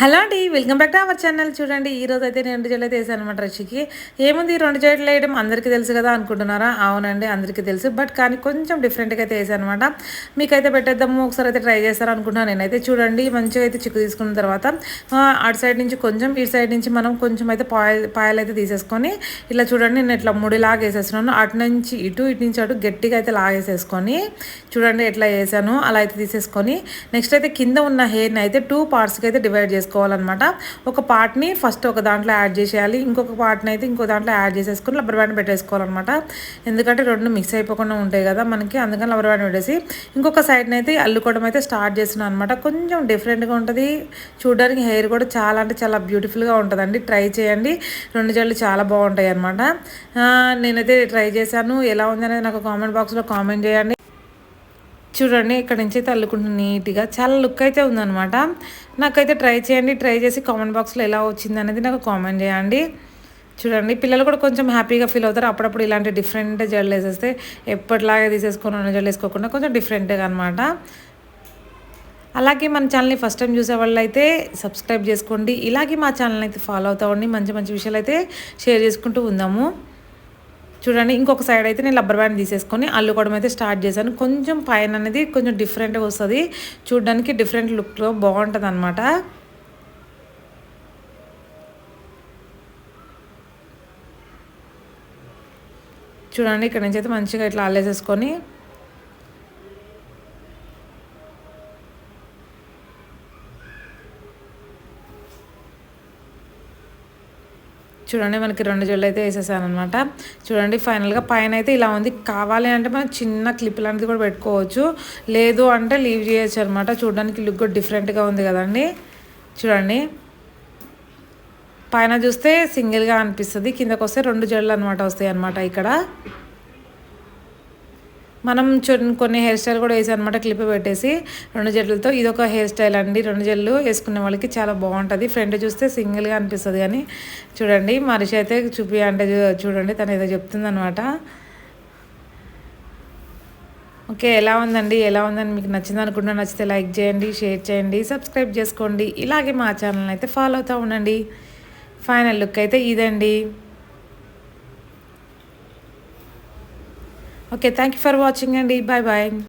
Hello అండి welcome back to our channel. చూడండి ఈ రోజు అయితే నేను రెండు జడలు అయితే వేసాను అనమాట రిషికి ఏముంది ఈ రెండు జడలు వేయడం అందరికీ తెలుసు కదా అనుకుంటున్నారా? అవునండి అందరికీ తెలుసు. బట్ కానీ కొంచెం డిఫరెంట్గా అయితే వేసాను అనమాట మీకైతే పెట్టేద్దాము ఒకసారి అయితే ట్రై చేస్తారా అనుకుంటున్నాను. నేనైతే చూడండి మంచిగా అయితే చిక్కు తీసుకున్న తర్వాత అటు సైడ్ నుంచి కొంచెం ఇటు సైడ్ నుంచి మనం కొంచెం అయితే పాయల్ పాయలు అయితే తీసేసుకొని ఇలా చూడండి నేను ఇట్లా ముడిలాగా వేసేస్తున్నాను. అటు నుంచి ఇటు ఇటు నుంచి అటు గట్టిగా అయితే లాగేసేసుకొని చూడండి ఎట్లా వేసాను. అలా అయితే తీసేసుకొని నెక్స్ట్ అయితే కింద ఉన్న హెయిర్ని అయితే టూ పార్ట్స్కి అయితే డివైడ్ చేసుకోవాలన్నమాట. ఒక పార్ట్ని ఫస్ట్ ఒక దాంట్లో యాడ్ చేసేయాలి. ఇంకొక పార్ట్ని అయితే ఇంకో దాంట్లో యాడ్ చేసేసుకొని రబ్బర్ బ్యాండ్ పెట్టేసుకోవాలన్నమాట. ఎందుకంటే రెండు మిక్స్ అయిపోకుండా ఉంటాయి కదా మనకి అందుకని రబ్బర్ బ్యాండ్ పెట్టేసి ఇంకొక సైడ్ని అయితే అల్లుకోవడం అయితే స్టార్ట్ చేస్తున్నాను అనమాట కొంచెం డిఫరెంట్గా ఉంటుంది. చూడడానికి హెయిర్ కూడా చాలా అంటే చాలా బ్యూటిఫుల్గా ఉంటుందండి. ట్రై చేయండి. రెండు జల్లు చాలా బాగుంటాయి అనమాట నేనైతే ట్రై చేశాను. ఎలా ఉందనేది నాకు కామెంట్ బాక్స్లో కామెంట్ చేయండి. చూడండి ఇక్కడ నుంచి అయితే అల్లుకుంటుంది నీట్గా చాలా లుక్ అయితే ఉందన్నమాట. నాకైతే ట్రై చేయండి ట్రై చేసి కామెంట్ బాక్స్లో ఎలా వచ్చింది అనేది నాకు కామెంట్ చేయండి. చూడండి పిల్లలు కూడా కొంచెం హ్యాపీగా ఫీల్ అవుతారు. అప్పుడప్పుడు ఇలాంటి డిఫరెంట్ జడలు వేసేస్తే ఎప్పటిలాగే తీసేసుకొని ఉన్న జడలు వేసుకోకుండా కొంచెం డిఫరెంట్గా అనమాట అలాగే మన ఛానల్ని ఫస్ట్ టైం చూసే వాళ్ళు అయితే సబ్స్క్రైబ్ చేసుకోండి. ఇలాగే మా ఛానల్ని అయితే ఫాలో అవుతా ఉండి మంచి మంచి విషయాలు అయితే షేర్ చేసుకుంటూ ఉందాము. చూడండి ఇంకొక సైడ్ అయితే నేను రబ్బర్ బ్యాండ్ తీసేసుకొని అల్లుకోవడం అయితే స్టార్ట్ చేశాను. కొంచెం పైన అనేది కొంచెం డిఫరెంట్గా వస్తుంది. చూడడానికి డిఫరెంట్ లుక్లో బాగుంటుంది అనమాట చూడండి ఇక్కడ నుంచి అయితే మంచిగా ఇట్లా అల్లేసేసుకొని చూడండి మనకి రెండు జల్లు అయితే వేసేసాను అనమాట చూడండి ఫైనల్గా పైన అయితే ఇలా ఉంది. కావాలి అంటే మనం చిన్న క్లిప్ లాంటిది కూడా పెట్టుకోవచ్చు. లేదు అంటే లీవ్ చేయొచ్చు అనమాట చూడడానికి లుక్ కూడా డిఫరెంట్గా ఉంది కదండి. చూడండి. పైన చూస్తే సింగిల్గా అనిపిస్తుంది. కిందకు వస్తే రెండు జడలు అనమాట వస్తాయి అనమాట ఇక్కడ. మనం కొన్ని హెయిర్ స్టైల్ కూడా వేసాను అనమాట క్లిప్ పెట్టేసి రెండు జడ్లతో ఇది ఒక హెయిర్ స్టైల్ అండి. రెండు జడ్లు వేసుకునే వాళ్ళకి చాలా బాగుంటుంది. ఫ్రంట్ చూస్తే సింగిల్గా అనిపిస్తుంది కానీ చూడండి మనిషి అయితే చూపి అంటే చూడండి తను ఏదో చెప్తుంది అనమాట ఓకే ఎలా ఉందండి? ఎలా ఉందని మీకు నచ్చింది అనుకుంటున్నా నచ్చితే లైక్ చేయండి షేర్ చేయండి సబ్స్క్రైబ్ చేసుకోండి. ఇలాగే మా ఛానల్ అయితే ఫాలో అవుతూ ఉండండి. ఫైనల్ లుక్ అయితే ఇదండి. okay thank you for watching అండి బాయ్ బాయ్